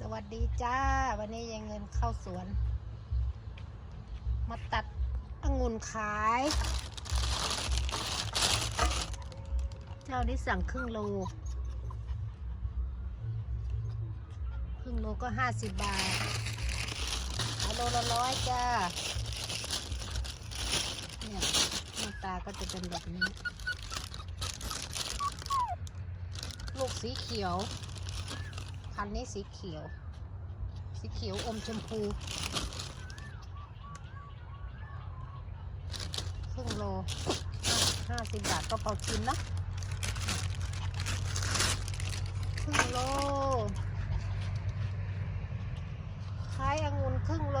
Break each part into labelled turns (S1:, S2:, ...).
S1: สวัสดีจ้า วันนี้ยังเงินเข้าสวน มาตัดองุ่นขาย เจ้านี้สั่งครึ่งโล ครึ่งโลก็ห้าสิบบาทขายโลละร้อยจ้า เนี่ยหน้าตาก็จะเป็นแบบนี้ ลูกสีเขียว พันธุ์นี้สีเขียว สีเขียวอมชมพูครึ่งโลห้าสิบบาทก็พอกินนะครึ่งโลขายองุ่นครึ่งโล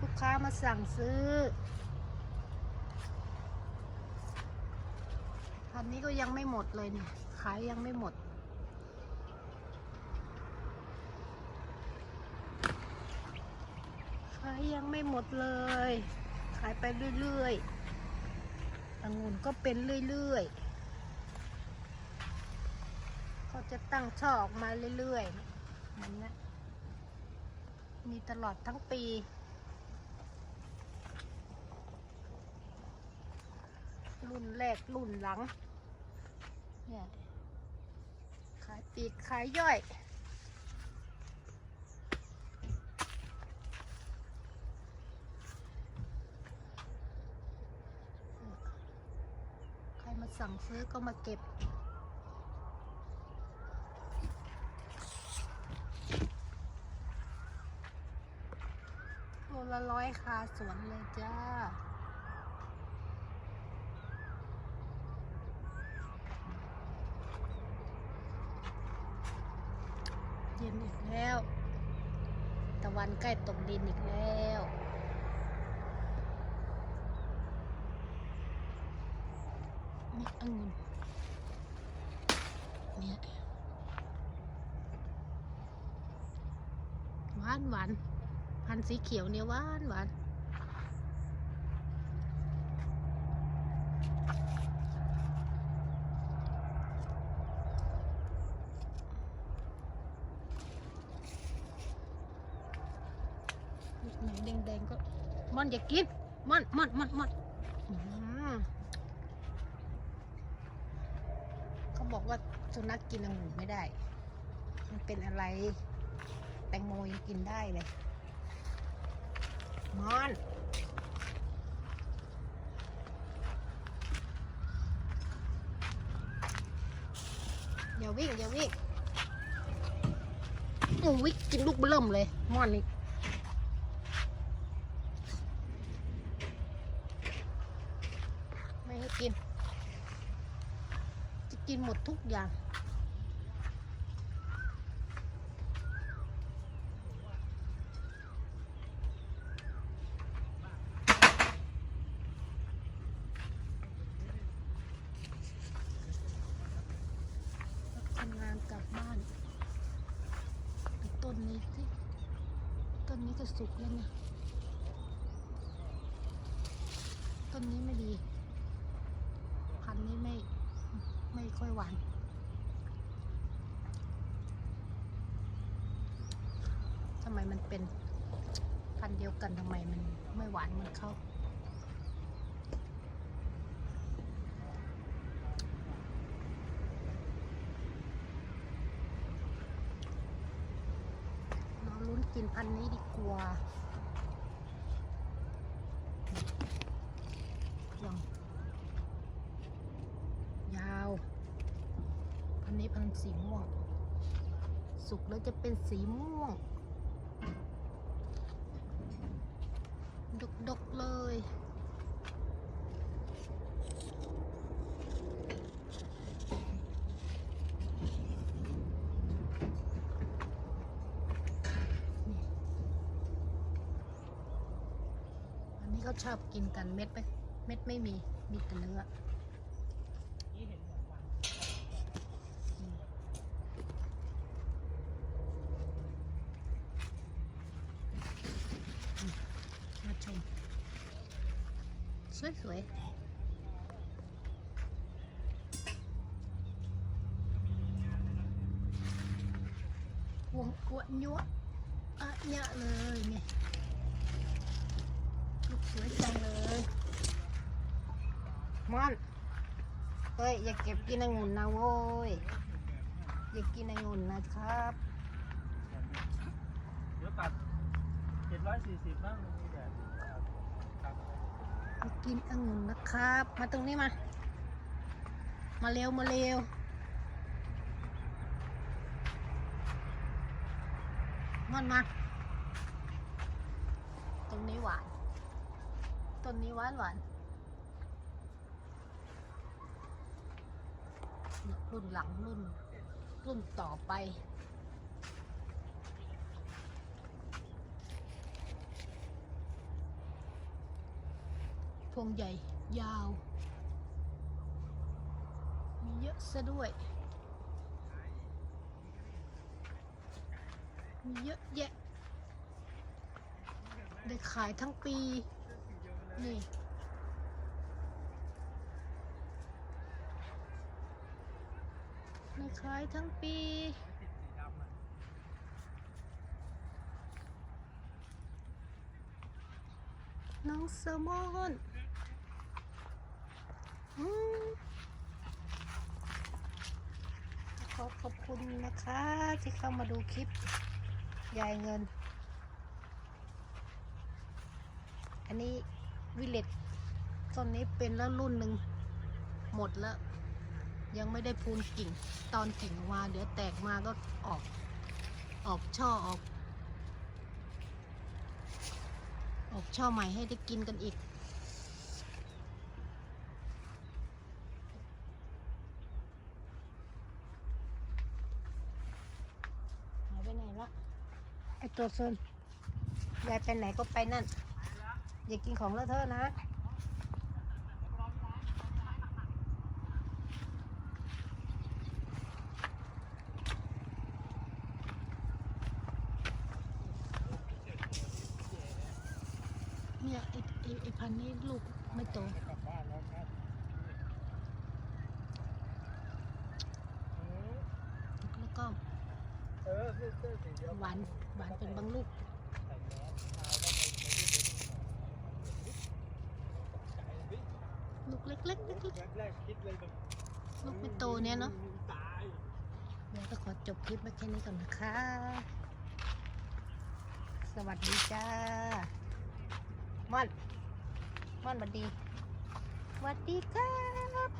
S1: ลูกค้ามาสั่งซื้อพันนี้ก็ยังไม่หมดเลยเนี่ย ขายยังไม่หมด ขายยังไม่หมดเลย ขายไปเรื่อยๆองุ่นก็เป็นเรื่อยๆเขาจะตั้งช่อออกมาเรื่อยๆมันนะมีตลอดทั้งปีรุ่นแรกรุ่นหลัง เนี่ย ขายปีกขายย่อย ใครมา สั่งซื้อก็มาเก็บ โลละร้อยคาสวนเลยจ้าเย็นอีกแล้ว ตะวันใกล้ตกดินอีกแล้ว นี่องุ่นเนี่ยหวานหวานพันธุ์สีเขียวเนี่ยหวานหวานไหนแดงๆก็ม่อนอย่ากินม่อนม่อนม่อนม่อนอื้อหือ เขาบอก ว่าสุนัขกินองุ่นไม่ได้ มันเป็นอะไร แตงโมยังกินได้เลยมอนอย่าวิ่งอย่าวิ่งโอ้วิกินลูกเบิ่มเลยมอนนี่ไม่ให้กิน จะกิน หมดทุกอย่าง ทำงานกลับบ้านต้นนี้สิต้นนี้ก็สุกแล้วเนี่ยต้นนี้ไม่ดี พันธุ์นี้ไม่ ไม่ค่อยหวานทำไมมันเป็นพันเดียวกันทำไมมันไม่หวานเหมือนเขาเราลุ้นกินพันนี้ดีกว่าลองยาว พั นนี้พันธุ์สีม่วง สุกแล้วจะเป็นสีม่วง ดกๆเลยอันนี้เขาชอบกินกันเม็ดไหมเม็ดไม่มี มีแต่เนื้อมอืมมาชม สวยๆวงอวดยั่วอะยะเลยไงลูกสวยจังเลยมอนเอ้ย อย่าเก็บกินองุ่นนะโว้ย อย่ากินองุ่นนะครับ
S2: เดี๋ยวตัดเจ็ดร้อยสี่สิบบ้างมีแบบครับ
S1: อย่า กินองุ่นนะครับ มาตรงนี้มา มาเร็วมาเร็วมอนมา ตรงนี้หวาน ต้นนี้หวานหวานรุ่นหลังรุ่นรุ่นต่อไป พวงใหญ่ยาว มีเยอะซะด้วย มีเยอะแยะ ได้ขายทั้งปี นี่ได้ขายทั้งปีน้องแซลมอนอืม ขอขอบคุณนะคะ ที่เข้ามาดูคลิปยายเงิน อันนี้วิเลตต้นนี้เป็นแล้วรุ่นหนึ่งหมดแล้ว ยังไม่ได้พูนกิ่ง ตอนกิ่งมาเดี๋ยวแตกมาก็ออกออกช่อออก ออกช่อใหม่ให้ได้กินกันอีก หายไปไหนละไอตัวซนยายไปไหนก็ไปนั่น อย่ากินของเลอะเทอะนะเนี่ยไอไอ้พันนี้ลูกไม่โต
S2: กลับบ้านแล้วครับ
S1: แล้วก็
S2: เออเสื้อเสื้อสีเดียว
S1: หวานหวานเป็นบางลูกลูกเล็กๆเล็ก
S2: นิดนึ
S1: งลูกไม่โตเนี่ยเนาะเดี๋ยวก็ขอจบคลิปไว้แค่นี้ก่อนนะคะ สวัสดีจ้าม่อนม่อนสวัสดีสวัสดีครับ